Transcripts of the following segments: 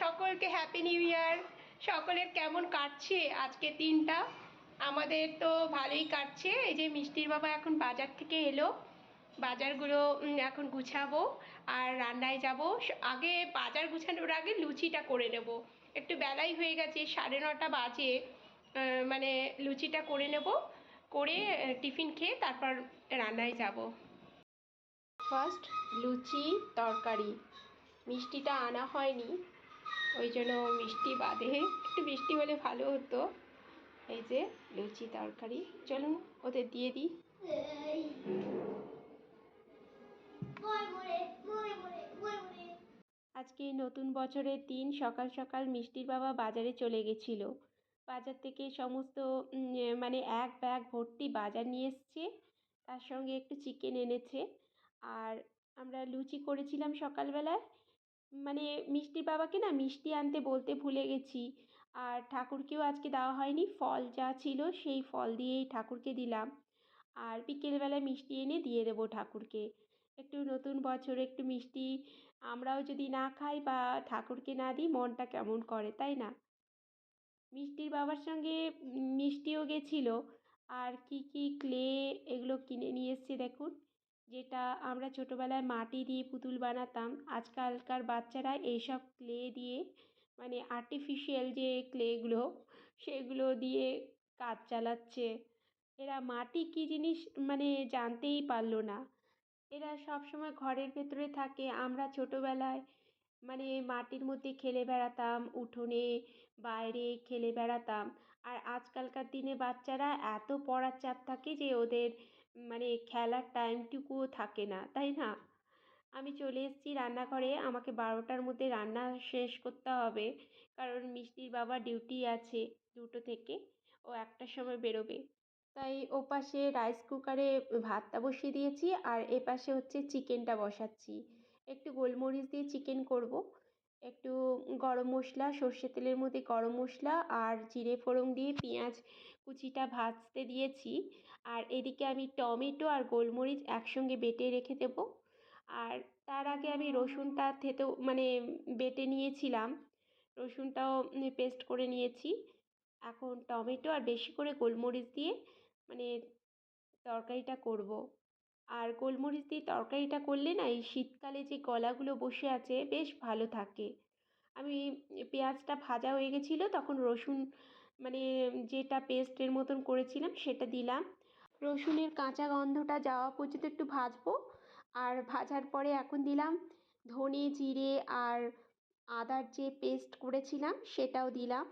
সকলকে happy new year সকলের কেমন কাটছে আজকে দিনটা? আমাদের তো ভালোই কাটছে। এই যে মিষ্টির বাবা এখন বাজার থেকে এলো। বাজারগুলো এখন গুছাবো আর রান্নায় যাব। আগে বাজার গুছানোর আগে লুচিটা করে নেব। একটু বেলাই হয়ে গেছে, সাড়ে নটা বাজে। মানে লুচিটা করে নেব। করে টিফিন খেয়ে তারপর রান্নায় যাব। ফার্স্ট লুচি, তরকারি। মিষ্টিটা আনা হয়নি। ওই জন্য মিষ্টি বাদে। একটু মিষ্টি হলে ভালো হতো। এই যে লুচি তরকারি। চলুন ওদের দিয়ে দিই। আজকে নতুন বছরের দিন সকাল সকাল মিষ্টির বাবা বাজারে চলে গেছিল। বাজার থেকে সমস্ত মানে এক ব্যাগ ভর্তি বাজার নিয়ে এসছে। তার সঙ্গে একটু চিকেন এনেছে। আর আমরা লুচি করেছিলাম সকালবেলায়। মানে মিষ্টির বাবাকে না মিষ্টি আনতে বলতে ভুলে গেছি। আর ঠাকুরকেও আজকে দেওয়া হয়নি, ফল যা ছিল সেই ফল দিয়েই ঠাকুরকে দিলাম। আর বিকেলবেলায় মিষ্টি এনে দিয়ে দেবো ঠাকুরকে। একটু নতুন বছর, একটু মিষ্টি আমরাও যদি না খাই বা ঠাকুরকে না দিই, মনটা কেমন করে, তাই না? মিষ্টির বাবার সঙ্গে মিষ্টিও গেছিল। আর কি কি ক্লে এগুলো কিনে নিয়ে এসছে দেখুন। যেটা আমরা ছোটোবেলায় মাটি দিয়ে পুতুল বানাতাম, আজকালকার বাচ্চারা এইসব ক্লে দিয়ে মানে আর্টিফিশিয়াল যে ক্লেগুলো, সেগুলো দিয়ে কাজ চালাচ্ছে। এরা মাটি কী জিনিস মানে জানতেই পারল না। এরা সব সময় ঘরের ভেতরে থাকে। আমরা ছোটোবেলায় মানে মাটির মধ্যে খেলে বেড়াতাম, উঠোনে, বাইরে খেলে বেড়াতাম। আর আজকালকার দিনে বাচ্চারা এত পড়ার চাপ থাকে যে ওদের মানে খেলার টাইমটুকুও থাকে না, তাই না? আমি চলে এসেছি রান্নাঘরে, আমাকে বারোটার মধ্যে রান্না শেষ করতে হবে, কারণ মিষ্টির বাবা ডিউটি আছে দুটো থেকে, ও একটার সময় বেরোবে। তাই ও ওপাশে রাইস কুকারে ভাতটা বসিয়ে দিয়েছি, আর এপাশে হচ্ছে চিকেনটা বসাচ্ছি। একটু গোলমরিচ দিয়ে চিকেন করব। একটু গরম মশলা, সর্ষে তেলের মধ্যে গরম মশলা আর জিরে ফোড়ন দিয়ে পেঁয়াজ কুচিটা ভাজতে দিয়েছি। আর এদিকে আমি টমেটো আর গোলমরিচ একসঙ্গে বেটে রেখে দেব। আর তার আগে আমি রসুনটা থেতেও মানে বেটে নিয়েছিলাম। রসুনটাও পেস্ট করে নিয়েছি। এখন টমেটো আর বেশি করে গোলমরিচ দিয়ে মানে তরকারিটা করব। আর গোলমরিচ দিয়ে তরকারিটা করলে না এই শীতকালে যে গলাগুলো বসে আছে বেশ ভালো থাকে। আমি পেঁয়াজটা ভাজা হয়ে গেছিল, তখন রসুন মানে যেটা পেস্টের মতন করেছিলাম সেটা দিলাম। রসুনের কাঁচা গন্ধটা যাওয়া পর্যন্ত একটু ভাজবো। আর ভাজার পরে এখন দিলাম ধনে জিরে আর আদার যে পেস্ট করেছিলাম সেটাও দিলাম।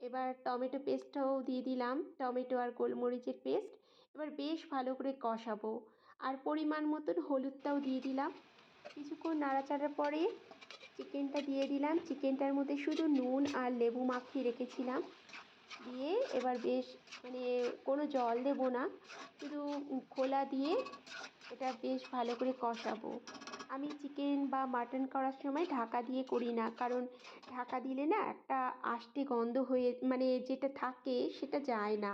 এবার টমেটো পেস্টটাও দিয়ে দিলাম, টমেটো আর গোলমরিচের পেস্ট এবার বেশ ভালো করে কষাবো। আর পরিমাণ মতন হলুদটাও দিয়ে দিলাম। কিছুক্ষণ নাড়াচাড়ার পরে চিকেনটা দিয়ে দিলাম। চিকেনটার মধ্যে শুধু নুন আর লেবু মাখিয়ে রেখেছিলাম। দিয়ে এবার বেশ মানে কোনো জল দেবো না, শুধু খোলা দিয়ে এটা বেশ ভালো করে কষাবো। আমি চিকেন বা মাটন করার সময় ঢাকা দিয়ে করি না, কারণ ঢাকা দিলে না একটা আষ্টে গন্ধ হয়ে মানে যেটা থাকে সেটা যায় না।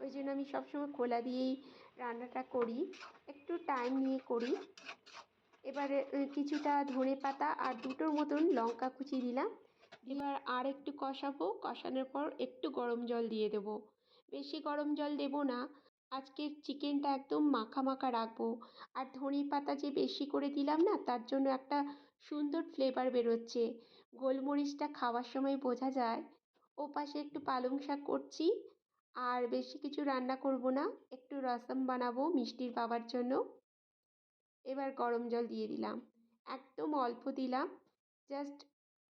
ওই জন্য আমি সবসময় খোলা দিয়েই রান্নাটা করি। একটু টাইম নিয়ে করি। এবারে কিছুটা ধনে পাতা আর দুটোর মতন লঙ্কা কুচি দিলাম। এবার আর একটু কষাবো। কষানোর পর একটু গরম জল দিয়ে দেবো। বেশি গরম জল দেবো না। আজকের চিকেনটা একদম মাখা মাখা রাখব। আর ধনে পাতা যে বেশি করে দিলাম না, তার জন্য একটা সুন্দর ফ্লেভার বেরোচ্ছে। গোলমরিচটা খাওয়ার সময় বোঝা যায়। ও পাশে একটু পালং শাক করছি। আর বেশি কিছু রান্না করব না, একটু রসম বানাবো মিষ্টির বাবার জন্য। এবার গরম জল দিয়ে দিলাম। একদম অল্প দিলাম। জাস্ট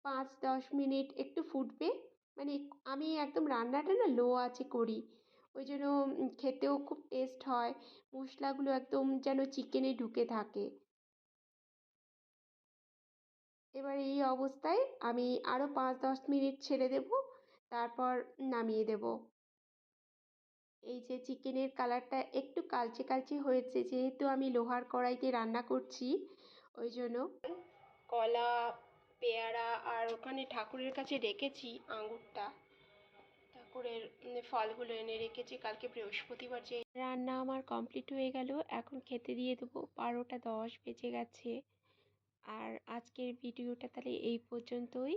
পাঁচ দশ মিনিট একটু ফুটবে। মানে আমি একদম রান্নাটা না লো আছে করি। ওই জন্য খেতেও খুব টেস্ট হয়। মশলাগুলো একদম যেন চিকেনে ঢুকে থাকে। এবার এই অবস্থায় আমি আরও পাঁচ দশ মিনিট ছেড়ে দেব। তারপর নামিয়ে দেব। এই যে চিকেনের কালারটা একটু কালচে কালচে হয়েছে, যেহেতু আমি লোহার কড়াইতে রান্না করছি, ওই জন্য কলা, পেয়ারা আর ওখানে ঠাকুরের কাছে রেখেছি আঙুরটা ঠাকুরের ফলগুলো এনে রেখেছি, কালকে বৃহস্পতিবার যে রান্না আমার কমপ্লিট হয়ে গেল, এখন খেতে দিয়ে দেবো, বারোটা দশ বেজে গেছে। আর আজকের ভিডিওটা তাহলে এই পর্যন্তই।